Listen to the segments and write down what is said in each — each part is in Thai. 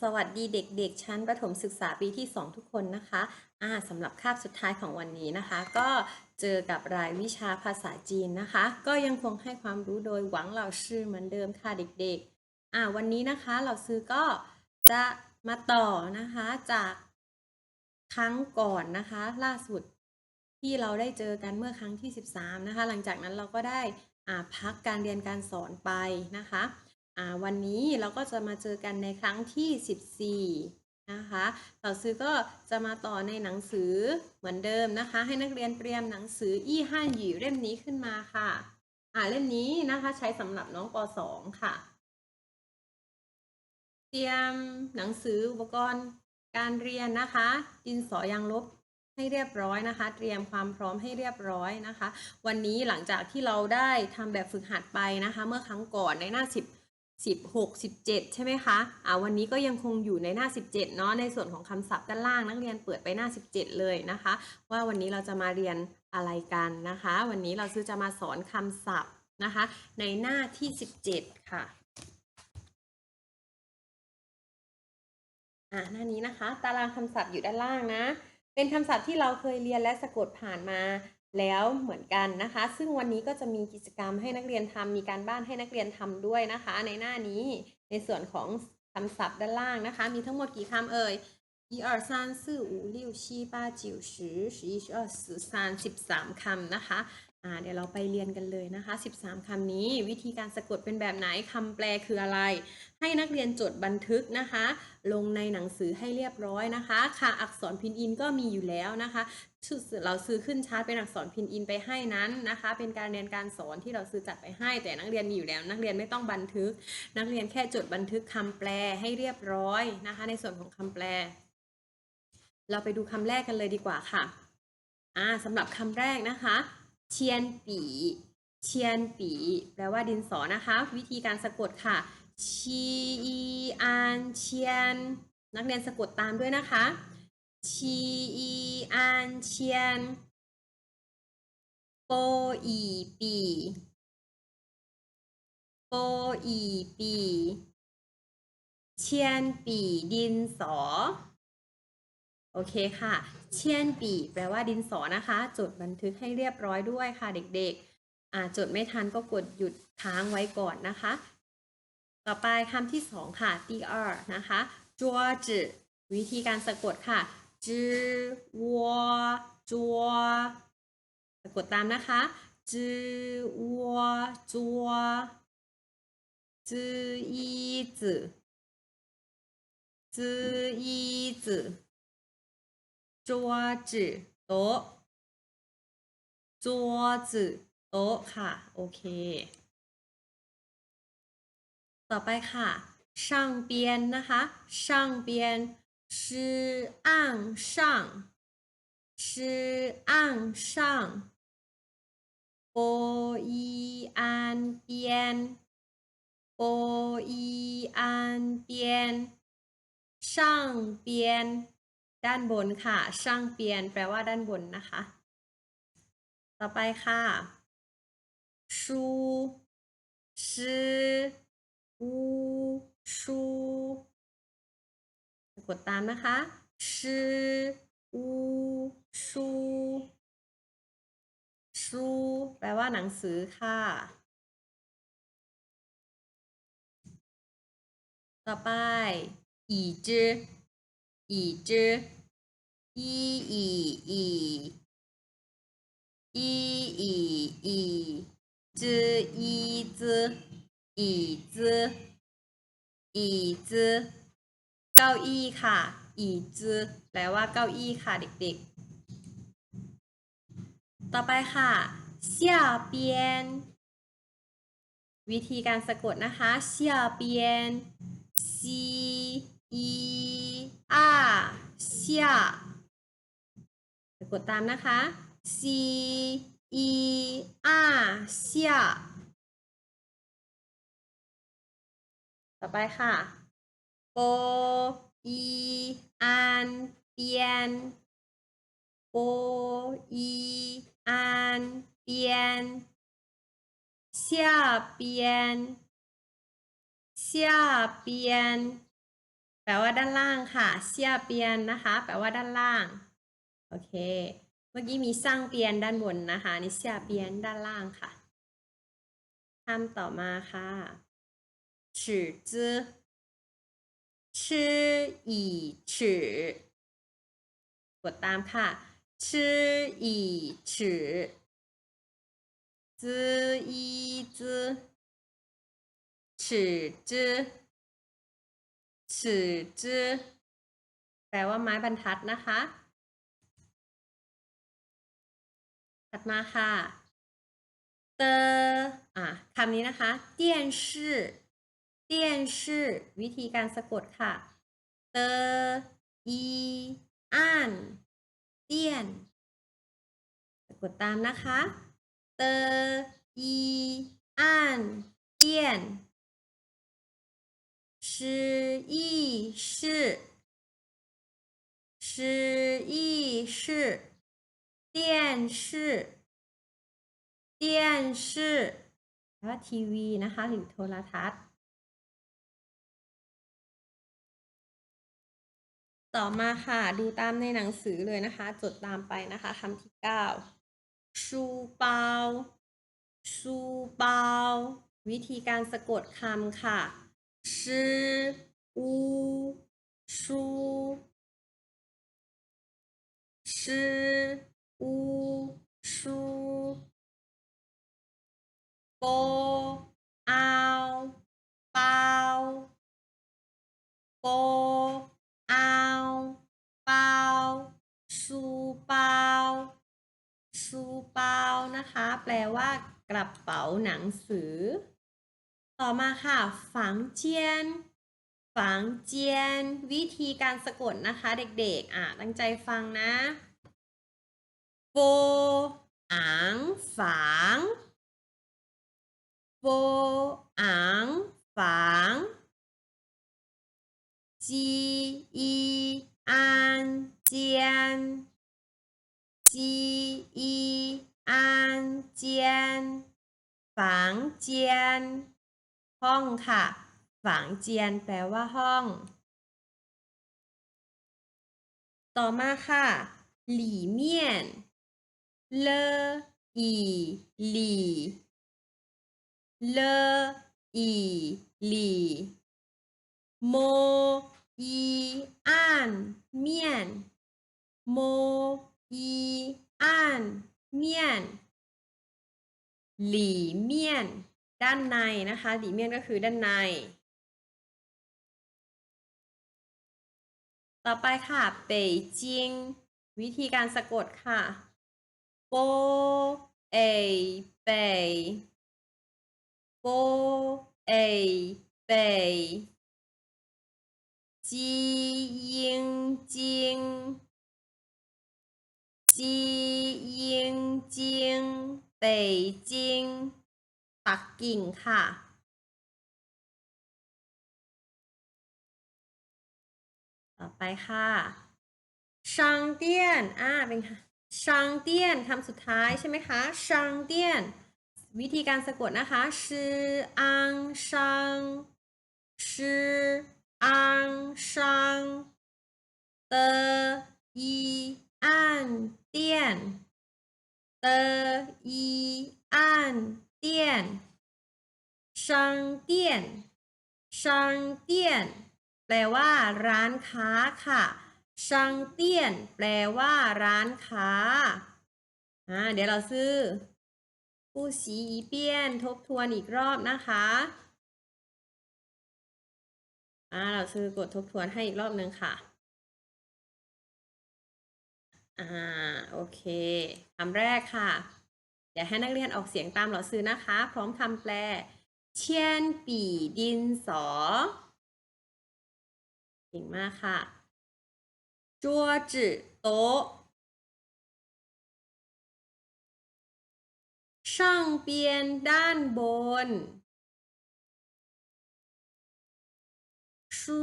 สวัสดีเด็กๆ ชั้นประถมศึกษาปีที่ 2 ทุกคนนะคะอ่าสำหรับคาบสุดท้ายของวันนี้นะคะ ก็เจอกับรายวิชาภาษาจีนนะคะ ก็ยังคงให้ความรู้โดยหวังเหล่าชื่อเหมือนเดิมค่ะเด็กๆอ่าวันนี้นะคะเราซื้อก็จะมาต่อนะคะจากครั้งก่อนนะคะ ล่าสุดที่เราได้เจอกันเมื่อครั้งที่ 13 นะคะ หลังจากนั้นเราก็ได้อ่าพักการเรียนการสอนไปนะคะ วันนี้เราก็จะมาเจอกันในครั้งที่ 14 นะคะเราซื้อก็จะมาต่อในหนังสือเหมือนเดิมนะคะ ให้นักเรียนเตรียมหนังสืออี้ฮั่นหยี่เล่มนี้ขึ้นมาค่ะอ่าเล่มนี้นะคะใช้สำหรับน้องป .2 ค่ะ เตรียมหนังสืออุปกรณ์การเรียนนะคะดินสอยางลบให้เรียบร้อยนะคะ เตรียมความพร้อมให้เรียบร้อยนะคะ วันนี้หลังจากที่เราได้ทำแบบฝึกหัดไปนะคะ เมื่อครั้งก่อนในหน้า10 16 17 ใช่ไหมคะอ่าวันนี้ก็ยังคงอยู่ในหน้า 17 เนาะ ในส่วนของคำศัพท์ด้านล่างนักเรียนเปิดไปหน้า 17 เลยนะคะ ว่าวันนี้เราจะมาเรียนอะไรกันนะคะ วันนี้เราซื้อจะมาสอนคำศัพท์นะคะ ในหน้าที่ 17 ค่ะอ่าหน้านี้นะคะ ตารางคำศัพท์อยู่ด้านล่างนะ เป็นคำศัพท์ที่เราเคยเรียนและสะกดผ่านมา แล้วเหมือนกันนะคะ ซึ่งวันนี้ก็จะมีกิจกรรมให้นักเรียนทำมีการบ้านให้นักเรียนทำด้วยนะคะ ในหน้านี้ในส่วนของคำศัพท์ด้านล่างนะคะ มีทั้งหมดกี่คำเอ่ย一二三四五六七八九十十一十二十三สิบสามคำนะคะ อ่าเดี๋ยวเราไปเรียนกันเลยนะคะ 13คำนี้วิธีการสะกดเป็นแบบไหนคำแปลคืออะไร ให้นักเรียนจดบันทึกนะคะ ลงในหนังสือให้เรียบร้อยนะคะค่ะอักษรพินอินก็มีอยู่แล้วนะคะเราซื้อขึ้นชาร์ตเป็นอักษรพินอินไปให้นั้นนะคะ เป็นการเรียนการสอนที่เราซื้อจัดไปให้ แต่นักเรียนมีอยู่แล้ว นักเรียนไม่ต้องบันทึก นักเรียนแค่จดบันทึกคำแปลให้เรียบร้อยนะคะ ในส่วนของคำแปล เราไปดูคำแรกกันเลยดีกว่าค่ะอ่าสำหรับคำแรกนะคะ เชียนปีเชียนปีแปลว่าดินสอนะคะ วิธีการสะกดค่ะชีอีอันเชียน นักเรียนสะกดตามด้วยนะคะชีอีอันเชียนโปอีปีโปอีปีเชียนปีดินสอ โอเคค่ะ เชียนปีแปลว่าดินสอนะคะ จดบันทึกให้เรียบร้อยด้วยค่ะเด็กๆอ่าจดไม่ทันก็กดหยุดค้างไว้ก่อนนะคะ ต่อไปคำที่สองค่ะ第二นะคะจัวจืวิธีการสะกดค่ะจือวัวจัวสะกดตามนะคะจือวัวจัวจืออีจือจืออีจือ 桌子โต๊ะ桌子โต๊ะค่ะ โอเค ต่อไปค่ะ上边นะคะ上边是岸上是岸上波一岸边波一岸边上边 ด้านบนค่ะ ช่างเปียน แปลว่าด้านบนนะคะ ต่อไปค่ะชูชื่ออูชูกดตามนะคะชื่ออูชูชูแปลว่าหนังสือค่ะ ต่อไปอีจือ 已知一以以一以以之一之椅子椅子เก้าอี้ค่ะ椅子แปลว่าเก้าอี้ค่ะเด็กๆ ต่อไปค่ะ下边วิธีการสะกดนะคะ下边西อี อา下สะกดตามนะคะซีอีอา下ต่อไปค่ะโปอีอันเปียนโปอีอันเปียน下边下边 แปลว่าด้านล่างค่ะ เซียเปียนนะคะ แปลว่าด้านล่าง โอเค เมื่อกี้มีสร้างเปียนด้านบนนะคะนี่เซียเปียนด้านล่างค่ะคำต่อมาค่ะฉีจื้อชืออีฉีกดตามค่ะชืออีฉีจื้ออีจื้อฉีจื้อ สื่อจื้อแปลว่าไม้บรรทัดนะคะ ถัดมาค่ะเตออะคำนี้นะคะเตียนชื่อเตียนชื่อวิธีการสะกดค่ะเตออีอ่านเตียนสะกดตามนะคะเตออีอ่านเตียน 十一是十一是电视电视แปลว่าทีวีนะคะหรือโทรทัศน์ ต่อมาค่ะ ดูตามในหนังสือเลยนะคะ จดตามไปนะคะคำที่เก้าชูเปาชูเปาวิธีการสะกดคำค่ะ 诗乌书诗乌书波凹包波凹包书包书包นะคะ แปลว่ากระเป๋าหนังสือ ต่อมาค่ะ ฝังเจียน ฝังเจียน วิธีการสะกดนะคะเด็กๆ อะ ตั้งใจฟังนะโฟอังฝังโฟอังฝังจีอีอันเจียนจีอีอันเจียนฝังเจียน ห้องค่ะฝังเจียน แปลว่าห้อง ต่อมาค่ะ หลี่เมียน เลออีหลี่เลออีหลี่โมอีอันเมียนโมอีอันเมียนหลี่เมียน ด้านในนะคะหลี่เมียนก็คือด้านใน ต่อไปค่ะเป่ยจิงวิธีการสะกดค่ะโปเอเป่ยโปเอเป่ยจียิงจิงจียิงจิงเป่ยจิง ปักกิ่งค่ะ ต่อไปค่ะชังเตี้ยน อ่า เป็นค่ะชังเตี้ยนคำสุดท้ายใช่ไหมคะชังเตี้ยน วิธีการสะกดนะคะชืออังชังชืออังชังเตอีอันเตี้ยนเตอีอัน เตี้ยนชังเตี้ยนชังเตี้ยน แปลว่าร้านค้าค่ะชังเตี้ยน แปลว่าร้านค้าอ่าเดี๋ยวเราซื้อผู้สีอีเปียน ทบทวนอีกรอบนะคะอ่าเราซื้อกดทบทวนให้อีกรอบนึงค่ะอ่าโอเคคำแรกค่ะ ดี๋ยวให้นักเรียนออกเสียงตามเราซื้อนะคะ พร้อมคำแปล เชียนปีดินสอเก่งมากค่ะจัวจือโต๊ะช่างเปียนด้านบนชู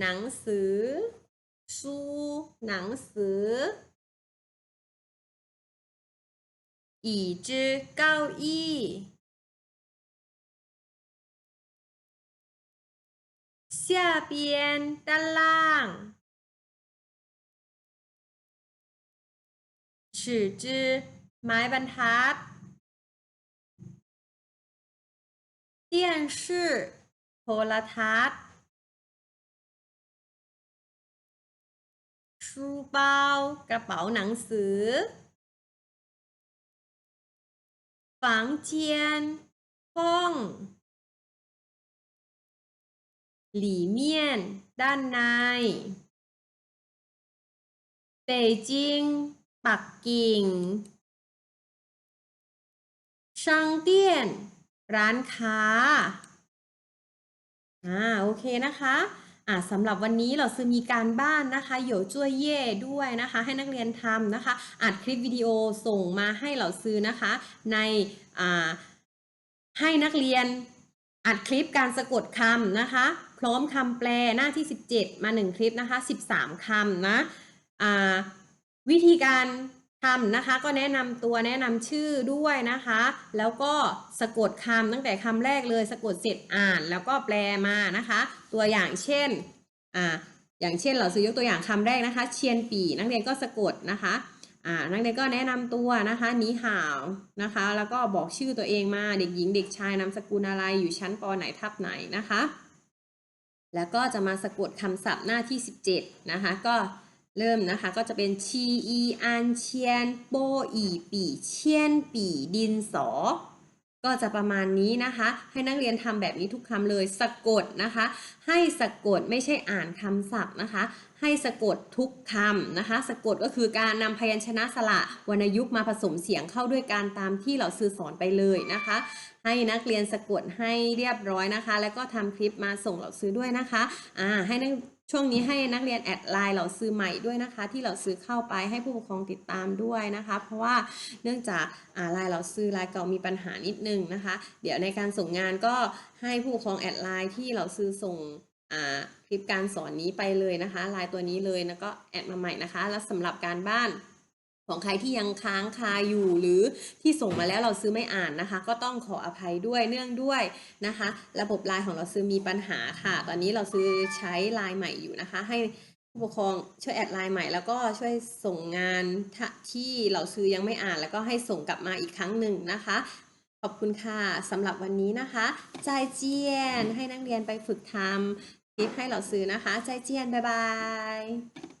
หนังสือชูหนังสือ อีจื้อเก้าอี้เสียเปีล่างฉือจื้ไม้บรรทัดเตียนโทรทัศน์กระเป๋าหนังสือ ฝังเจียนห้อง里面ด้านในเบปักกิ่งช่ร้านค้า อ่า โอเคนะคะ อ่าสำหรับวันนี้เราซื้อมีการบ้านนะคะโยจ้วยเย่ด้วยนะคะ ให้นักเรียนทำนะคะอัดคลิปวิดีโอส่งมาให้เราซื้อนะคะ ในอ่าให้นักเรียนอัดคลิปการสะกดคำนะคะ พร้อมคำแปลหน้าที่ 17 มา 1 คลิปนะคะ 13คำนะอ่าวิธีการ ทำนะคะก็แนะนำตัวแนะนำชื่อด้วยนะคะ แล้วก็สะกดคำตั้งแต่คำแรกเลยสะกดเสร็จอ่าน แล้วก็แปลมานะคะ ตัวอย่างเช่นอ่าอย่างเช่นเราซื้อยกตัวอย่างคำแรกนะคะ เชียนปีนักเรียนก็สะกดนะคะอ่านักเรียนก็แนะนำตัวนะคะนีห่าวนะคะ แล้วก็บอกชื่อตัวเองมาเด็กหญิงเด็กชายนามสกุลอะไรอยู่ชั้นปไหนทับไหนนะคะ แล้วก็จะมาสะกดคำศัพท์หน้าที่ 17 นะคะ ก็ เริ่มนะคะก็จะเป็นชีอีอันเชียนโปอีปีเชียนปีดินสอ ก็จะประมาณนี้นะคะ ให้นักเรียนทำแบบนี้ทุกคำเลยสะกดนะคะ ให้สะกดไม่ใช่อ่านคำศัพท์นะคะ ให้สะกดทุกคำนะคะ สะกดก็คือการนำพยัญชนะสระวรรณยุกต์มาผสมเสียงเข้าด้วยการตามที่เราซื้อสอนไปเลยนะคะ ให้นักเรียนสะกดให้เรียบร้อยนะคะ แล้วก็ทำคลิปมาส่งเราซื้อด้วยนะคะอ่าให้นัก ช่วงนี้ให้นักเรียนแอดไลน์เราซื้อใหม่ด้วยนะคะ ที่เราซื้อเข้าไปให้ผู้ปกครองติดตามด้วยนะคะ เพราะว่าเนื่องจากไลน์เราซื้อไลน์เก่ามีปัญหานิดนึงนะคะ เดี๋ยวในการส่งงานก็ให้ผู้ปกครองแอดไลน์ที่เราซื้อส่งคลิปการสอนนี้ไปเลยนะคะไลน์ตัวนี้เลยแล้วก็แอดมาใหม่นะคะ แล้วสำหรับการบ้าน ของใครที่ยังค้างคาอยู่หรือที่ส่งมาแล้วเราซื้อไม่อ่านนะคะ ก็ต้องขออภัยด้วยเนื่องด้วยนะคะ ระบบไลน์ของเราซื้อมีปัญหาค่ะ ตอนนี้เราซื้อใช้ไลน์ใหม่อยู่นะคะ ให้ผู้ปกครองช่วยแอดไลน์ใหม่แล้วก็ช่วยส่งงานทะที่เราซื้อยังไม่อ่าน แล้วก็ให้ส่งกลับมาอีกครั้งหนึ่งนะคะ ขอบคุณค่ะสำหรับวันนี้นะคะใจเจียนให้นักเรียนไปฝึกทำคลิปให้เราซื้อนะคะใจเจียนบ๊ายบาย